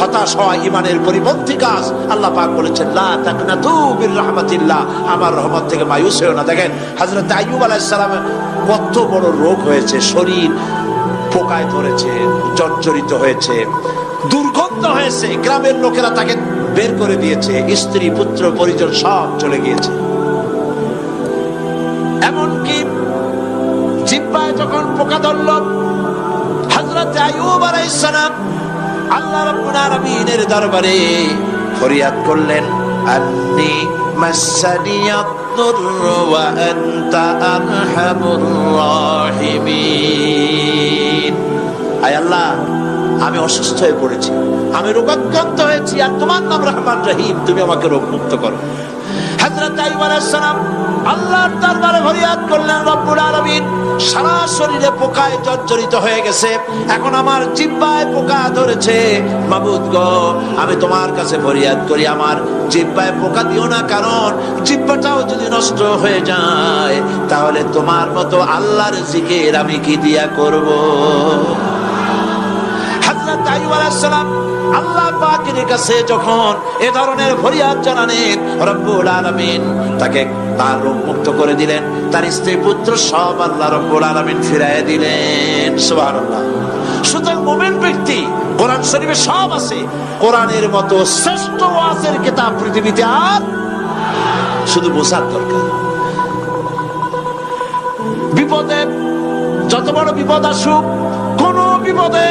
হতাশ হওয়া ইমানের পরিপন্থী কাজ আল্লাহ পাক বলেছেন আমার রহমত থেকে মায়ুস হয়েও না। দেখেন, হযরত আইয়ুব আলাইহিস কত বড় রোগ হয়েছে, শরীর পোকায় ধরেছে, জর্জরিত হয়েছে, দুর্গন্ধ হয়েছে, গ্রামের লোকেরা তাকে বের করে দিয়েছে, স্ত্রী, পুত্র, পরিজন সব চলে গিয়েছে। এমনকি জিব্বায় যখন পোকা ধরল, হযরত আইয়ুব আলাইহিস আল্লাহ রাব্বুল আলামিনের দরবারে ফরিয়াদ করলেন, আন্নি মাসানিয়াত-দুর ওয়া আনতা আরহামুর রাহিমিন। আয় আল্লাহ, আমি অসুস্থ হয়ে পড়েছি, আমি রোগাক্রান্ত হয়েছি, আর তোমার নাম রহমান রহিম, তুমি আমাকে রোগ মুক্ত করো। সারা শরীরে হয়ে গেছে। এখন আমার পোকা ধরেছে। আমি তোমার কাছে ফরিয়াদ করি। আমার জিব্বায় পোকা দিও না, কারণ জিব্বাটাও যদি নষ্ট হয়ে যায়, তাহলে তোমার মতো আল্লাহর জিকির আমি কি দিয়া করব? এ ধরনের ফরিয়াদ তাকে তার রোগ মুক্ত করে দিলেন, তার স্ত্রী পুত্র সব দিলেন। সুবহানাল্লাহ। কোরআন শরীফে সব আছে, কোরআনের মতো শ্রেষ্ঠ ওয়াজের কিতাব পৃথিবীতে আর শুধু বোঝার দরকার। বিপদে, যত বড় বিপদ আসুক, কোন বিপদে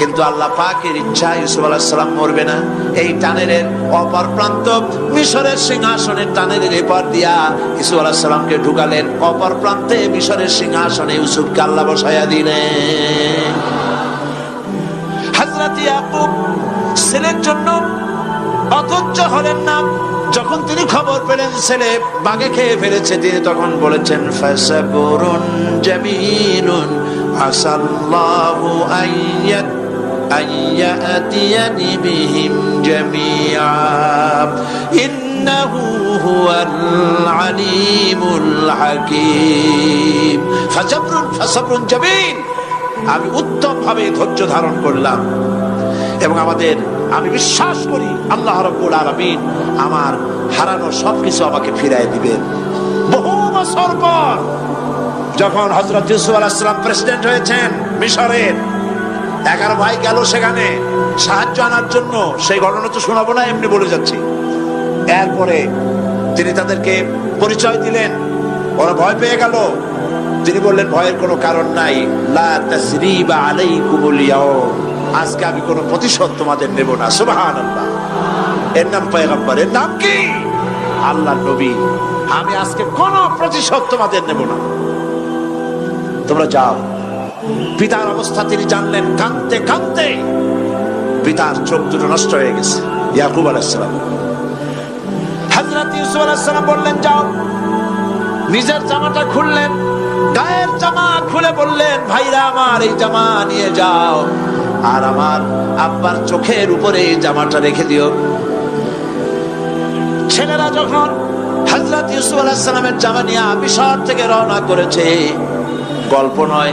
কিন্তু আল্লাহ পাকের ইচ্ছা ইউসুফ আলাহিসাল্লাম মরবে না। এই টানেলের অপর প্রান্ত মিশরের সিংহাসনের টানেলের এপার দিয়া ইউসুফ আলাহিসাল্লামকে ঢুকালেন। অপর প্রান্তে মিশরের সিংহাসনে ইউসুফকে আল্লাহ বসাইয়া দিলেন। হযরত ইয়াকুব ছেলের জন্য অধৈর্য হলেন না। যখন তিনি খবর পেলেন, ছেলে বাগে খেয়ে ফেলেছে, তিনি তখন বলেছেন ফাসাবুরুন জামিলুন আসাল্লাহু আইয়াত আইয়াতিয়ানি বিহিম জামিআ ইন্নাহু হুয়াল আলিমুল হাকীম ফাসাবরুন ফাসাবরুন জামিল আমি উত্তম ভাবে ধৈর্য ধারণ করলাম। এবং আমাদের আমি বিশ্বাস করি আল্লাহ রব্বুল আলমিন আমার হারানো সবকিছু আমাকে ফিরাই দিবেন। বহু বছর পর যখন হজরত ইউসুফ আলাহিসাম প্রেসিডেন্ট হয়েছেন মিশরের এগারো ভাই গেল সেখানে। সাহায্য আনার জন্য সেই ঘটনা তো শোনাবো না, এমনি বলে যাচ্ছি। এরপরে তিনি তাদেরকে পরিচয় দিলেন। ওরা ভয় পেয়ে গেল। তিনি বললেন, ভয়ের কোনো কারণ নাই। আজকে আমি কোনো প্রতিশোধ তোমাদের নেব না। সুবহান এর নাম এর নাম কি? আল্লাহ নবী। আমি আজকে কোনো প্রতিশোধ তোমাদের নেব না। তোমরা যাও। পিতার অবস্থা তিনি জানলেন, কাঁদতে কাঁদতে পিতার চোখ দুটো নষ্ট হয়ে গেছে, ইয়াকুব আলাইসালাম হজরত ইউসুফ আলাইসালাম বললেন, যাও। নিজের জামাটা খুললেন, গায়ের জামা খুলে বললেন, ভাইরা, আমার এই জামা নিয়ে যাও। আর আমার আব্বার চোখের উপরে এই জামাটা রেখে দিও। ছেলেরা যখন হজরত ইউসুফ আলাহিসামের জামা নিয়ে মিশর থেকে রওনা করেছে, গল্প নয়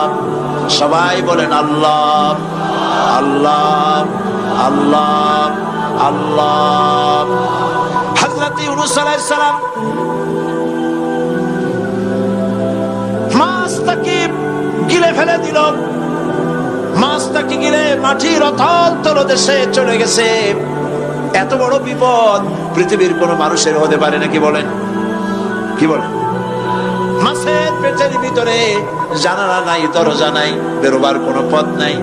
সবাই বলেন আল্লাহ আল্লাহ আল্লাহ আল্লাহ। হজরত সালাম গিলে ফেলে দিল। গিলে চলে গেছে। এত বড় বিপদ পৃথিবীর কোন মানুষের হতে পারে নাকি বলেন? কি বলেন? মাছের পেটের ভিতরে জানালা নাই দরজা নাই বেরোবার কোনো পথ নাই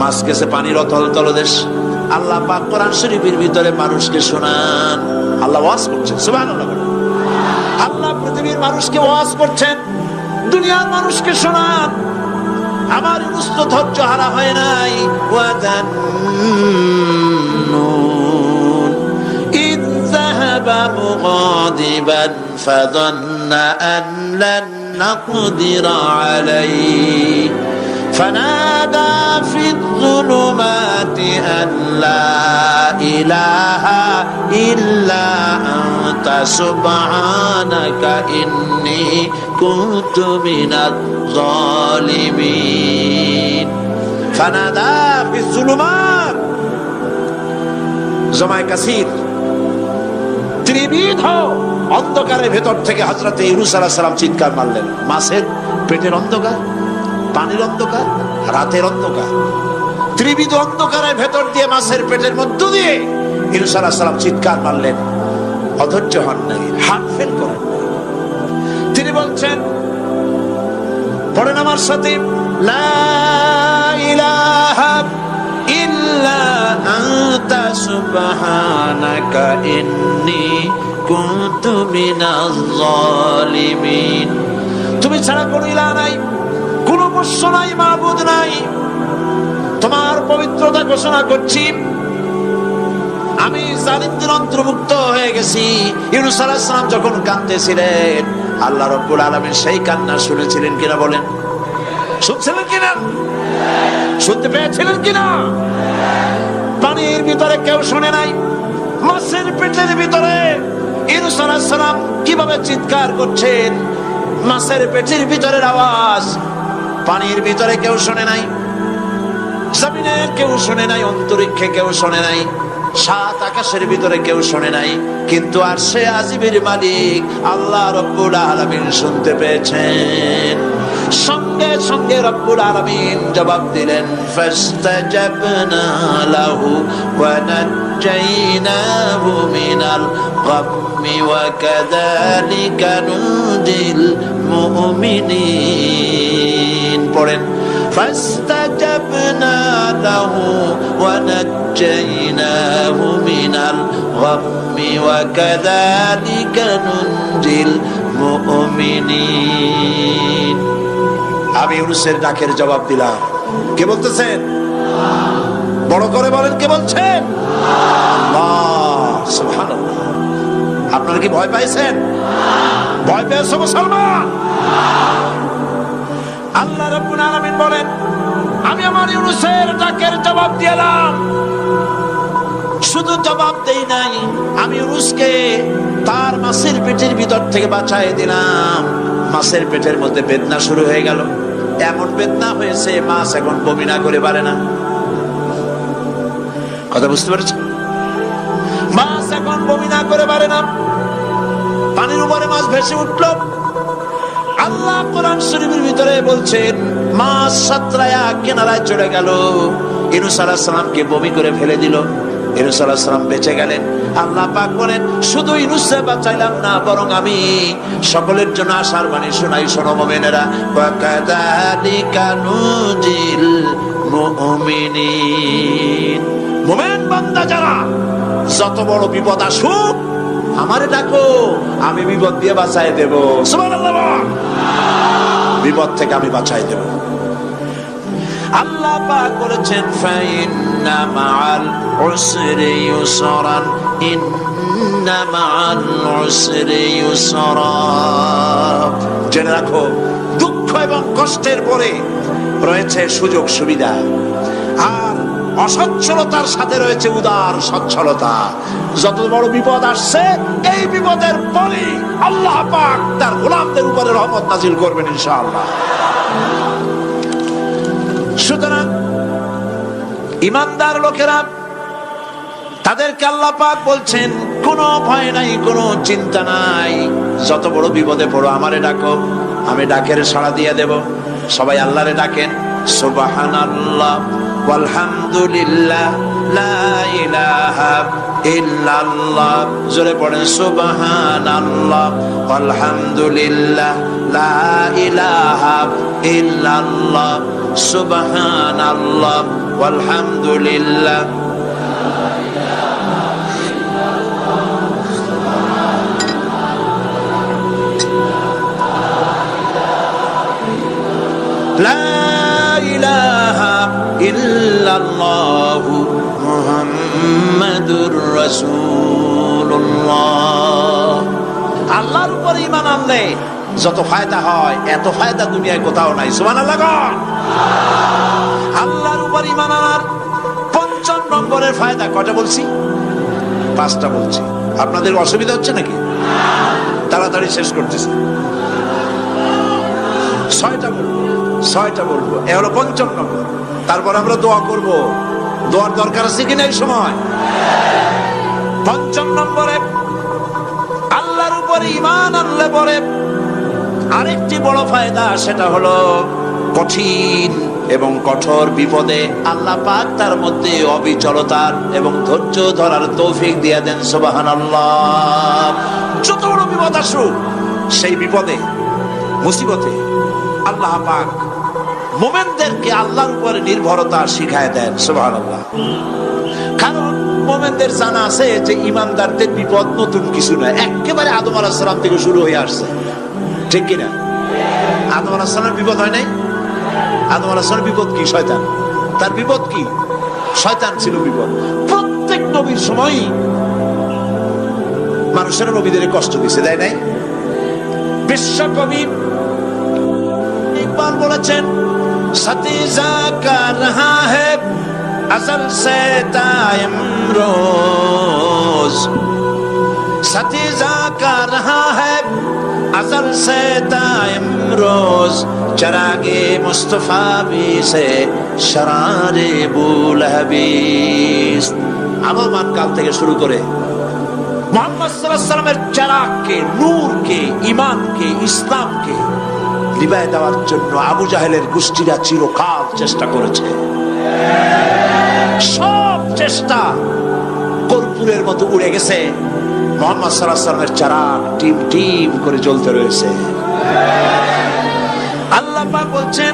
মাছ গেছে পানির অতল তলদেশ আল্লাহ পাক কোরআন শরীফের ভিতরে মানুষকে শোনান আল্লাহ ওয়াজ করছেন সুবহানাল্লাহ বলেন। আল্লাহ পৃথিবীর মানুষকে ওয়াজ করছেন দুনিয়ার মানুষকে শোনান আমার মুস্ত ধৈর্য হারা হয় নাই ওয়াদান্নুন إذ ذهب مغاضبا فظن أن لن نقدر عليه فنادى في الظلمات أن لا إله إلا أنت سبحانك إني كنت من الظالمين فنادى في الظلمات জমায় কাসির ত্রিবিধ অন্ধকারের ভেতর থেকে হজরতে ইউনুস আলাহ সালাম চিৎকার মারলেন। মাছের পেটের অন্ধকার, পানির অন্ধকার, রাতের অন্ধকার। ত্রিবিধ অন্ধকারের ভেতর দিয়ে মাছের পেটের মধ্য দিয়ে ইউনুস আলাহ সালাম চিৎকার মারলেন। অধৈর্য হন নাই, হাত ফেল করেন। তিনি বলছেন, পড়েন আমার সাথে, লা ইলাহা তুমি ছাড়া কোনো ইলাহ নাই, কোনো বস্য নাই, মাবুদ নাই। তোমার পবিত্রতা ঘোষণা করছি। আমি জালিমদের অন্তর্ভুক্ত হয়ে গেছি। ইউনুস আলাইহিস যখন কাঁদতেছিলেন, আল্লাহ রব্বুল আলামিন সেই কান্না শুনেছিলেন কিনা বলেন? শুনছিলেন কিনা? শুনতে পেয়েছিলেন কিনা? পানির ভিতরে কেউ শুনে নাই। মাছের পেটের ভিতরে ইউনুস আলাইহিস সালাম কীভাবে চিৎকার করছেন? মাছের পেটের ভিতরের আওয়াজ পানির ভিতরে কেউ শুনে নাই। জমিনে কেউ শোনে নাই, অন্তরিক্ষে কেউ শোনে নাই, সাত আকাশের ভিতরে কেউ শোনে নাই। কিন্তু আর সে আজিবের মালিক আল্লাহ রব্বুল আলমিন শুনতে পেয়েছেন। সঙ্গে সঙ্গে রব্বুল আলমিন জবাব দিলেন ফাস্তাজাবনা লাহু ওয়া নাজ্জাইনাহু মিনাল গাম্মি ওয়া কাযালিকা নুজিল মুমিনিন পড়েন فاستجبنا له ونجيناه من الغم وكذلك ننجي المؤمنين আমি ইউনুসের ডাকের জবাব দিলাম। কে বলতেছেন? বড় করে বলেন, কে বলছেন? আপনারা কি ভয় পাইছেন? ভয় পেয়েছ মুসলমান? আল্লাহ রাব্বুল আলামিন বলেন, আমি আমার ইউনুসের ডাকের জবাব দিলাম শুধু জবাব দেই নাই, আমি ইউনুসকে তার মাছের পেটের ভিতর থেকে বাঁচাই দিলাম। মাছের পেটের মধ্যে বেদনা শুরু হয়ে গেল। এমন বেদনা হয়েছে, মাছ এখন বমি না করে পারে না। কথা বুঝতে পেরেছ মাছ এখন বমি না করে পারে না। পানির উপরে মাছ ভেসে উঠল। আল্লাহ কোরআন শরীফের ভিতরে বলছেন, মাছ সাতরায়া কেনারায় চলে গেল। ইনুস সালামকে বমি করে ফেলে দিল। ইনুস আলাহ বেঁচে গেলেন। আল্লাহ পাক বলেন, শুধু ইনুসে বাঁচাইলাম না, বরং আমি সকলের জন্য আশার বাণী শোনাই, শোনো মোমেনেরা। মোমেন বান্দা যারা, যত বড় বিপদ আসুক, আমারে ডাকো, আমি বিপদ দিয়ে বাঁচাই দেব। বিপদ থেকে আমি বাঁচাই দেব। আল্লাহ পাক বলেছেন, ফাইন্না মাআল উসরি ইউসরান, ইন্না মাআল উসরি ইউসরা জেনে রাখো, দুঃখ এবং কষ্টের পরে রয়েছে সুযোগ সুবিধা। আর অসচ্ছলতার সাথে রয়েছে উদার সচ্ছলতা। যত বড় বিপদ আসছে, এই বিপদের পরে আল্লাহ পাক তার গোলামদের উপরে রহমত নাজিল করবেন ইনশাআল্লাহ। সুতরাং ইমানদার লোকেরা, তাদেরকে আল্লাহ পাক বলছেন, কোনো ভয় নাই, কোনো চিন্তা নাই। যত বড় বিপদে পড়ো, আমারে ডাকো, আমি ডাকের সাড়া দিয়ে দেব। সবাই আল্লাহরে ডাকেন সুবাহান আল্লাহ আলহামদুলিল্লাহ লা ইলাহা ইল্লাল্লাহ জোরে পড়েন সুবহান আল্লাহ আলহামদুলিল্লাহ লা ইলাহা ইল্লাল্লাহ সুবহান আল্লাহ আলহামদুলিল্লাহ لا إله إلا আল্লাহর উপর ইমান আনলে যত ফায়দা হয়, এত ফায়দা দুনিয়ায় কোথাও নাই। সুমান আল্লাহ আল্লাহর উপর ইমান আনার পঞ্চম নম্বরের ফায়দা কটা বলছি? পাঁচটা বলছি। আপনাদের অসুবিধা হচ্ছে নাকি? তাড়াতাড়ি শেষ করতেছি। ছয়টা বলব ছয়টা বলব। এ হলো পঞ্চম নম্বর। তারপর আমরা দোয়া করব। দোয়ার দরকার আছে কিনা এই সময়? পঞ্চম নম্বরে, আল্লাহর উপরে ইমান আনলে পরে আরেকটি বড় ফায়দা, সেটা হলো কঠিন এবং কঠোর বিপদে আল্লাহ পাক তার মধ্যে অবিচলতার এবং ধৈর্য ধরার তৌফিক দিয়ে দেন সুবাহান আল্লাহ যত বড় বিপদ আসুক, সেই বিপদে, মুসিবতে আল্লাহ পাক মোমেনদেরকে আল্লাহর উপরে নির্ভরতা শিখায় দেন সুবাহান আল্লাহ কারণ মোমেনদের জানা আছে যে ইমানদারদের বিপদ নতুন কিছু নয় একেবারে আদম আলাহ সালাম থেকে শুরু হয়ে আসছে ঠিক কিনা আদম আলাহ সালামের বিপদ হয় নাই আদম আলাহ সালামের বিপদ কি শয়তান তার বিপদ কি শয়তান ছিল বিপদ প্রত্যেক নবীর সময়ই মানুষের নবীদের কষ্ট দিছে তাই নাই বিশ্বকবি ইকবাল বলেছেন সতীজা কা রহা है असल से तायम रोज सतीजा का रहा है असल से तायम रोज चरागे मुस्तफा भी से शरारे बुल हबीस আগমন কাল থেকে শুরু করে মোহাম্মদ সাল্লামের চারাককে নূরকে ইমানকে ইসলামকে লিবায় দেওয়ার জন্য আবু জাহেলের গোষ্ঠীরা চিরকাল চেষ্টা করেছে সব চেষ্টা কর্পূরের মতো উড়ে গেছে। মোহাম্মদ সাল্লামের চারা টিম টিম করে চলতে রয়েছে। আল্লাহ বলছেন,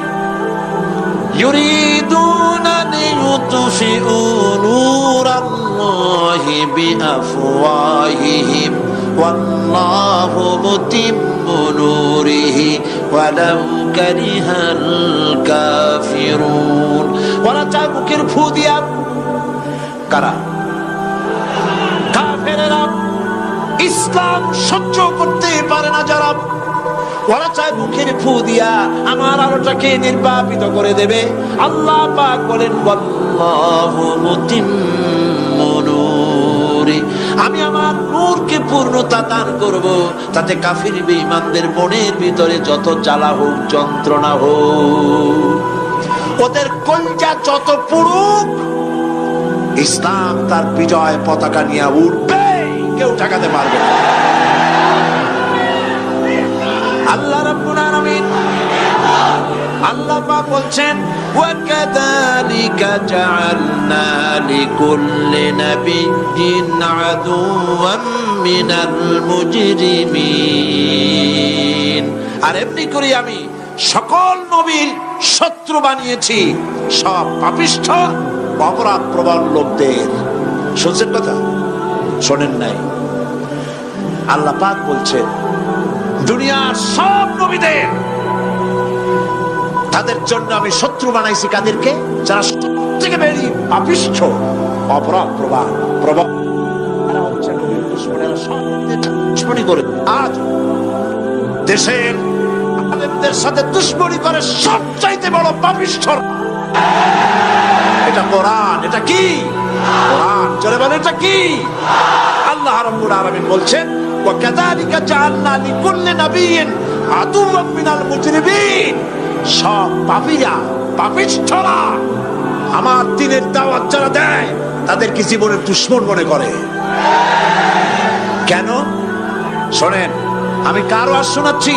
ইউরিদুনা ولو كره الكافرون ওরা চায় মুখের ফু দিয়া কারা কাফেরেরা ইসলাম সহ্য করতে পারে না যারা ওরা চায় মুখের ফু দিয়া আমার আলোটাকে নির্বাপিত করে দেবে আল্লাহ পাক বলেন ওয়াল্লাহু মুতিম্মু নূরি। আমি আমার নূরকে পূর্ণতা দান করব তাতে কাফির বেঈমানদের মনের ভিতরে যত জ্বালা হোক যন্ত্রণা হোক ওদের কলজা যত পুরুক ইসলাম তার বিজয় পতাকা নিয়ে উঠবে কেউ ঠেকাতে পারবে না আল্লাহ রাব্বুল আলামিন আল্লাহ পাক বলছেন وَكَذَلِكَ جَعَلْنَا لِكُلِّ نَبِيٍّ عَدُوًّا মিনাল মুজরিমিন। আর এমনি করে আমি সকল নবীর শত্রু বানিয়েছি, সব পাপিষ্ঠ অপরাধ প্রবল লোকদের। শুনছেন কথা? শোনেন নাই। আল্লাহ পাক বলছেন, দুনিয়ার সব নবীদের, তাদের জন্য আমি শত্রু বানাইছি কাদেরকে? যারা থেকে বেরিয়ে পাপিষ্ঠ, অপরাধ প্রবাহ প্রবণ আজ দেশের আলেমদের সাথে দুশ্মনী করে সবচাইতে বড় পাপিষ্ঠ এটা কোরআন, এটা কি? কোরআন চলে বলে এটা কি? আল্লাহ রাব্বুল আলামিন বলছেন কাযালিকা জাআলনা লিকুল্লি নাবিয়্যিন আদুওয়াম মিনাল মুজরিমিন। সব পাপীরা পাপিষ্ঠরা আমার দিনের দাওয়াত যারা দেয়, তাদেরকে জীবনের দুশ্মন মনে করে। কেন? শোনেন, আমি কারও আর শোনাচ্ছি?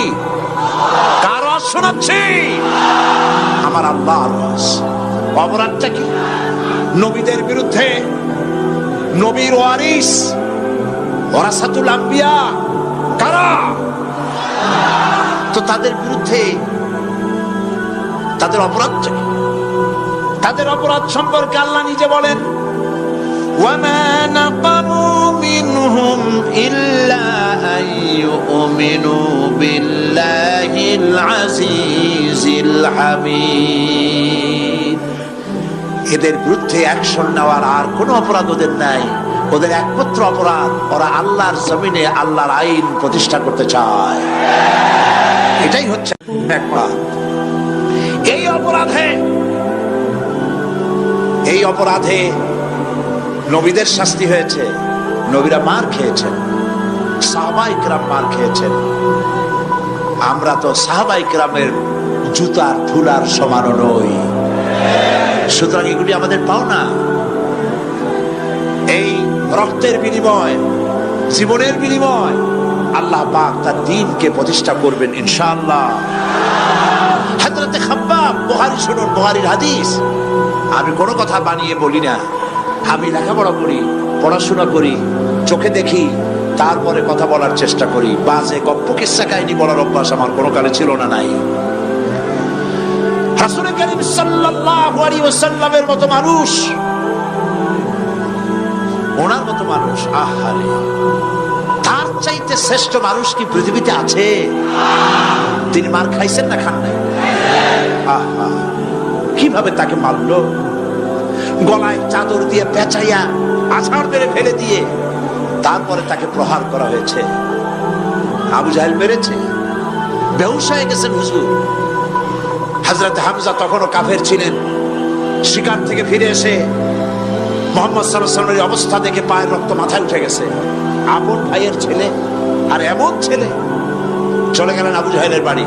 কারও আর শোনাচ্ছি? আমার আল্লাহ অপরাধটা কি? নবীদের বিরুদ্ধে নবীর ওয়ারিস ওরাসাতুল আম্বিয়া, কারা? তো তাদের বিরুদ্ধে তাদের অপরাধটা কি? তাদের অপরাধ সম্পর্কে আল্লাহ নিজে বলেন وما نقموا منهم إلا أن يؤمنوا بالله العزيز الحميد এদের বিরুদ্ধে অ্যাকশন নেওয়ার আর কোনো অপরাধ ওদের নাই ওদের একমাত্র অপরাধ ওরা আল্লাহর জমিনে আল্লাহর আইন প্রতিষ্ঠা করতে চায় এটাই হচ্ছে একমাত্র এই অপরাধে এই অপরাধে নবীদের শাস্তি হয়েছে। নবীরা মার খেয়েছেন। সাহাবাই ক্রাম মার খেয়েছেন। আমরা তো সাহাবাই ক্রামের জুতার, ধুলার সমানও নই। সুতরাং এগুলি আমাদের পাওনা। এই রক্তের বিনিময়, জীবনের বিনিময় আল্লাহ পাক তার দিনকে প্রতিষ্ঠা করবেন ইনশাআল্লাহ। হাজরতে খাব্বাব, বুহারি শুনুন, বুহারির হাদিস। আমি কোনো কথা বানিয়ে বলি না। আমি লেখাপড়া করি, পড়াশোনা করি, চোখে দেখি, তারপরে কথা বলার চেষ্টা করি। বাজে গপ্প, কিসা কাহিনী বলার অভ্যাস আমার কোনো কালে ছিল না, নাই। মতো মানুষ, ওনার মতো মানুষ তার চাইতে শ্রেষ্ঠ মানুষ কি পৃথিবীতে আছে? তিনি মার খাইছেন না খান আহা, কীভাবে তাকে মারলো? গলায় চাদর দিয়ে পেঁচাইয়া আছাড় মেরে ফেলে দিয়ে তারপরে তাকে প্রহার করা হয়েছে। আবু জাহেল মেরেছে। হয়ে গেছেন হুজুর। হাজরত হামজা তখনও কাফের ছিলেন। শিকার থেকে ফিরে এসে মোহাম্মদ সাল্লামের অবস্থা দেখে পায়ের রক্ত মাথায় উঠে গেছে। আপন ভাইয়ের ছেলে আর এমন ছেলে। চলে গেলেন আবু জাহেলের বাড়ি।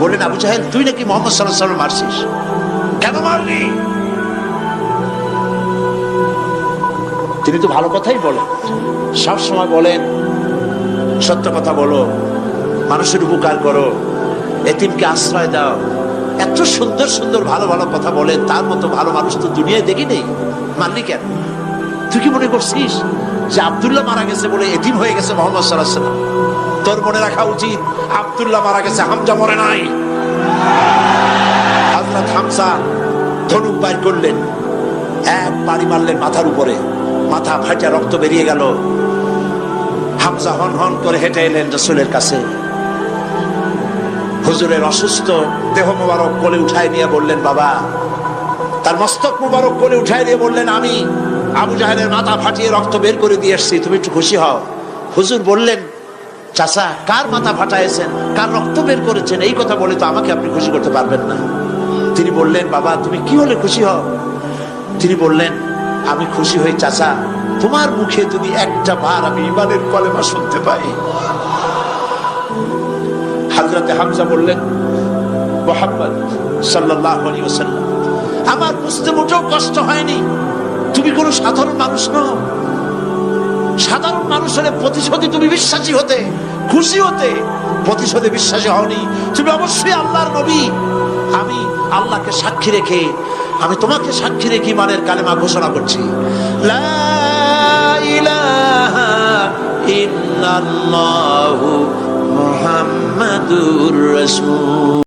বললেন, আবু জাহেল, তুই নাকি মোহাম্মদ সাল্লাহ সাল্লাম মারছিস? কেন মারলি? তিনি তো ভালো কথাই বলেন। সব সময় বলেন, সত্য কথা বলো, মানুষের উপকার করো, এতিমকে আশ্রয় দাও। এত সুন্দর সুন্দর ভালো ভালো কথা বলেন, তার মতো ভালো মানুষ তো দুনিয়ায় দেখি নেই। মানলি কেন? তুই কি মনে করছিস যে আবদুল্লাহ মারা গেছে বলে এতিম হয়ে গেছে মোহাম্মদ সাল্লাম তোর মনে রাখা উচিত, আবদুল্লাহ মারা গেছে, হামজা মরে নাই। হামসা ধনুক বাইর করলেন, এক বাড়ি মারলেন মাথার উপরে। মাথা ফাটা রক্ত বেরিয়ে গেল। হামজা হন হন করে হেঁটে এলেন রসুলের কাছে। হুজুরের অসুস্থ দেহ মুবারক কোলে উঠায় নিয়ে বললেন, বাবা, তার মস্তক মুবারক কোলে উঠায় দিয়ে বললেন, আমি আবু জাহেলের মাথা ফাটিয়ে রক্ত বের করে দিয়ে এসছি, তুমি একটু খুশি হও। হুজুর বললেন, চাচা, কার মাথা ফাটাইছেন? কার রক্ত বের করেছেন? এই কথা বলে তো আমাকে আপনি খুশি করতে পারবেন না। তিনি বললেন, বাবা, তুমি কি হলে খুশি হও? তিনি বললেন আমি খুশি হই, চাচা। তোমার মুখে যদি একটা বার আমি ইমানের কলেমা শুনতে পাই। হাজরাতে হামজা বললেন, মোহাম্মদ সাল্লাহ ওসাল্লাম আমার বুঝতে মোটেও কষ্ট হয়নি। তুমি কোনো সাধারণ মানুষ নও। সাধারণ মানুষের প্রতিশোধে তুমি বিশ্বাসী হতে, খুশি হতে প্রতিশোধে বিশ্বাসী হওনি। তুমি অবশ্যই আল্লাহর নবী। আমি আল্লাহকে সাক্ষী রেখে আমি তোমাকে সাক্ষী রেখে মানের কালেমা ঘোষণা করছি। ইন্নাল্লাহু মুহাম্মাদুর রাসূল।